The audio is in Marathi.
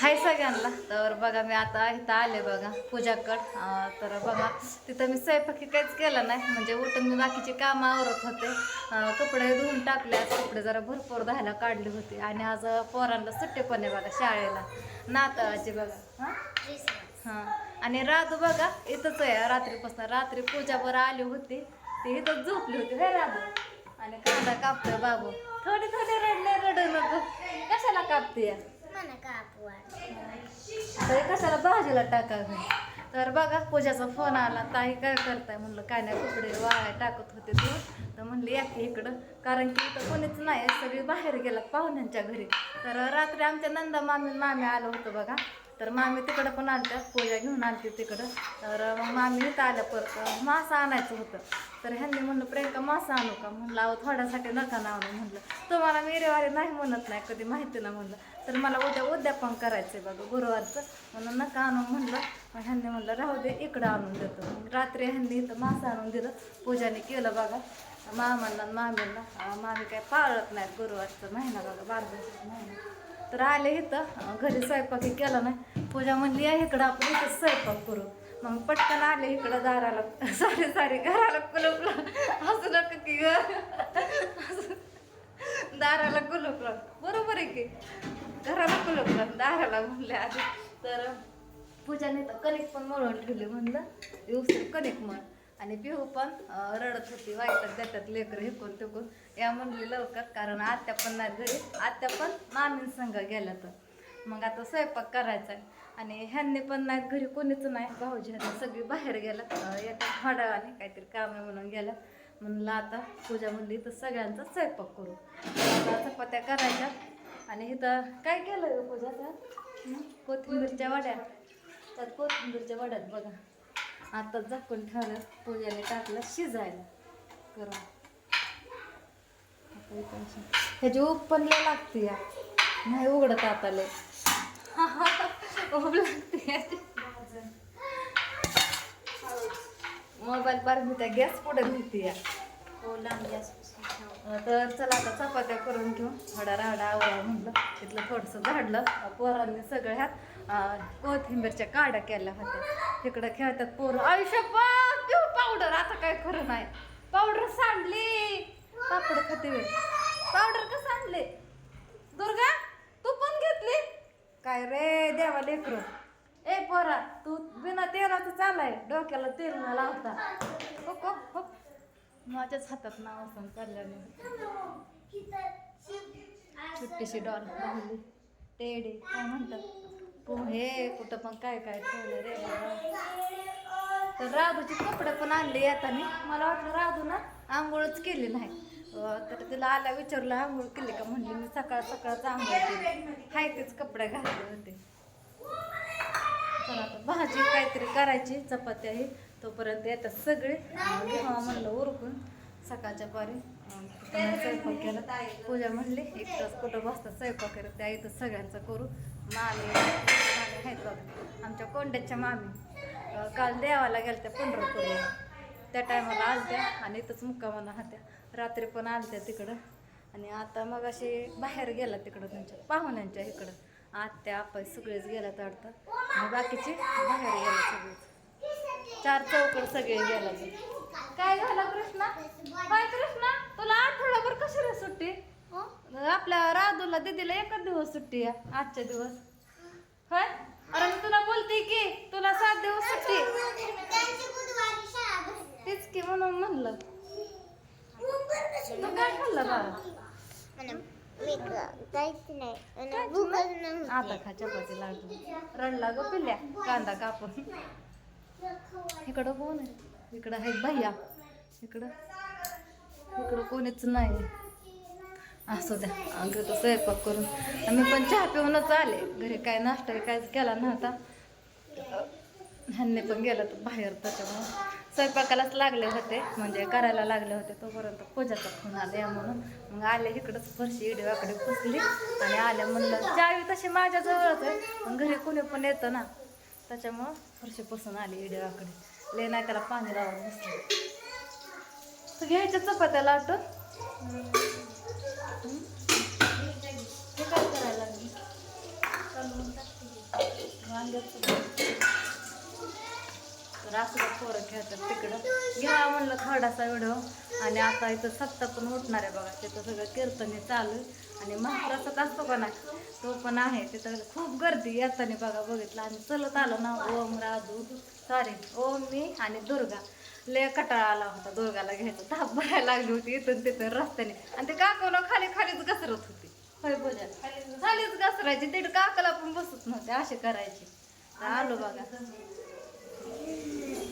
हाय सगळ्यांना. तर बघा मी आता इथं आले बघा पूजाकड. तर बघा तिथं मी स्वयंपाकी काहीच केलं नाही. म्हणजे उठून मी बाकीची कामं आवरत होते. कपडे धुवून टाकले आज. कपडे जरा भरपूर धायला काढली होती. आणि आज पोरांना सुट्टे पण आहे बघा शाळेला. नाताळाची बघा. हां? हां. आणि राधू बघा इथंच आहे. रात्रीपासून रात्री पूजा बरं आली होती. ती इथंच झोपली होती हे राधू? आणि कांदा कापतोय बाबू. थोडी थोडी रडले रडू नको. कशाला कापते तरी कापवा कशाला भाजीला टाकावे तर बघा पूजाचा फोन आला. ताई काय करताय? म्हणलं काय नाही कुकडे वाळाय टाकत होते तू. तर म्हणली या की इकडं. कारण की इथं कोणीच नाही सगळी बाहेर गेला पाहुण्यांच्या घरी. तर रात्री आमच्या नंदा मामी मामी आलं होतं बघा. तर मामी तिकडं पण आणतात पूजा घेऊन आणते तिकडं. तर मग मामी इथं आल्या परत. मासा आणायचं होतं. तर ह्यांनी म्हणलं प्रियंका मासा आणू का? म्हणलं अहो थोड्यासाठी नका ना आणू म्हणलं. तुम्हाला मिरेवारी नाही म्हणत नाही कधी माहिती ना म्हणलं. तर मला उद्या उद्यापन करायचं आहे बघा गुरुवारचं. म्हणून नका आणू म्हणलं. मग ह्यांनी म्हणलं राहू दे इकडं आणून देतो. मग रात्री ह्यांनी इथं मासा आणून दिलं पूजाने केलं बघा. मामांना मामींना. मामी काय पाळत नाहीत गुरुवारचं महिना बघा बारा महिना. तर आले इथं. घरी स्वयंपाक केला नाही. पूजा म्हणली या इकडं आपण इथं स्वयंपाक करू. मग पटकन आले इकडं दाराला. सारे सारे घराला कुलपलं. असं नका की ग. दाराला कुलपलं. बरोबर आहे की? घराला कुलपलं. दाराला म्हणले आधी. तर पूजाने तर कणिक पण मळून ठेवले म्हणलं. व्यवस्थित कणिक मळ. आणि पिहू पण रडत होती वाईटात त्याच्यात लेकरं हेकून तेकून या म्हणली लवकर कारण आत्या पण नाही घरी. आत्या पण मामीन संघ गेल्या तर. मग आता स्वयंपाक करायचा आहे. आणि ह्यांनी पण नाही घरी कोणीच नाही. भाऊजी ह्यांनी सगळी बाहेर गेला एका थोड्यावाने काहीतरी काम आहे म्हणून गेलं म्हणलं आता पूजा म्हणली तर सगळ्यांचा स्वयंपाक करू. आता चपात्या करायच्या. आणि इथं काय केलं हो पूजा? त्यात? कोथिंबीरच्या वड्या. तर कोथिंबीरच्या वड्यात बघा. आता झाकून ठेवलं पूजाने टाकलं शिजायला. करून. ह्याची उप पण लय लागते या. नाही उघडत आता लय. उब लागते मोबाईल पार त्या गॅस पुढे नेते या. हो लांब जास्त तर चला आता चपात्या करून घेऊ. थोडा राडा आवरा म्हणलं. तिथलं थोडंसं झाडलं पोरांनी सगळ्यात कोथिंबीरच्या काड्या केल्या होत्या. तिकडं खेळतात पोरं. आयुष्य पिऊ पावडर. आता काय खरं नाही. पावडर सांडली. पापड खाते वेळ पावडर का सांडले? दुर्गा तू पण घेतली? काय रे देवा लेकर. ए पोरा तू बिना तेलाचं चालाय. डोक्याला तेल न लावता. हो हो हो. माझ्याच हातात नाव असं चालल्याने छोटीशी डॉल राहिली टेडे काय म्हणतात? पोहे कुठं पण काय काय ठेवलं रे तर राधूचे कपडे पण आणले येताना मला वाटलं राधू ना आंघोळच केली नाही. तर तिला आल्या विचारलं आंघोळ केली का? म्हणली मी सकाळ सकाळच आंघोळ केली. हाय तेच कपडे घातले होते. चला आता भाजी काहीतरी करायची चपात्या ही तोपर्यंत येतात सगळे. म्हणलं उरकून सकाळच्या पारी स्वयंपाक केला पूजा म्हणली एक तास कुठं बसतात स्वयंपाक करत त्या इथं सगळ्यांचं करू मामी मामी आहेत बघ आमच्या कोंड्याच्या मामी काल देवाला गेल्या त्या पंढरपूरला त्या टायमाला आलत्या आणि इथंच मुक्कामाला होत्या रात्री पण आलत्या तिकडं आणि आता मग असे बाहेर गेला तिकडं त्यांच्या पाहुण्यांच्या इकडं आत्या आपण सगळेच गेल्यात वाटतं आणि बाकीचे बाहेर गेला सगळेच चार चौकड सगळे गेला काय झालं कृष्णा काय कृष्णा तुला आठवडाभर कशी रे सुट्टी? आपल्या राधूला दीदीला एकच दिवस सुट्टी आहे आजच्या दिवस. होय? अरे मी तुला बोलते की तुला सात दिवस सुट्टी. तेच की म्हणून म्हणलं. तू काय खाल्लं बाळा? काहीच नाही. आता खा चपाती लागली रडला ग पिल्ल्या. कांदा कापून. इकडं कोण आहे? इकडं आहे भैया. इकडं. इकडं कोणीच नाही. असू द्या अगं तर स्वयंपाक करून. आम्ही पण चहा पिऊनच आले. घरी काय नाश्ता काहीच केला नव्हता. ह्यांनी पण गेलं तर बाहेर त्याच्यामुळं. स्वयंपाकालाच लागले होते म्हणजे करायला लागले होते. तोपर्यंत पूजाचा फोन आले म्हणून. मग आले इकडंच फरशी इडीवाकडे पुसली. आणि आल्या म्हणलं चावी तशी माझ्याजवळच आहे. पण घरी कोणी पण येतं ना. त्याच्यामुळं फरशी पुसून आली इडीवाकडे ले नाही त्याला पाणी लावून बसलं. तू घ्यायच्या चपात्या लाटून हे काय करायला लागली तर असं पोरं खेळतात तिकडं घ्या म्हणलं थोडासा व्हिडिओ आणि आता इथं सत्ता पण उठणार आहे बघा तिथं सगळं कीर्तने चालू आहे. आणि महाप्रसाद असतो का नाही तो पण आहे तिथं खूप गर्दी येताना बघा बघितलं आणि चलत आलो ना ओम राजू सॉरी ओम मी आणि दुर्गा लय कटाळा आला होता दुर्गाला घ्यायचा. ताप भरायला लागली होती इथून तिथून रस्त्याने. आणि ते काकून खाली खालीच घसरत होती. होय खालीच घसरायची. तिथे काकाला पण बसत नव्हते असे करायचे. आलो बघा.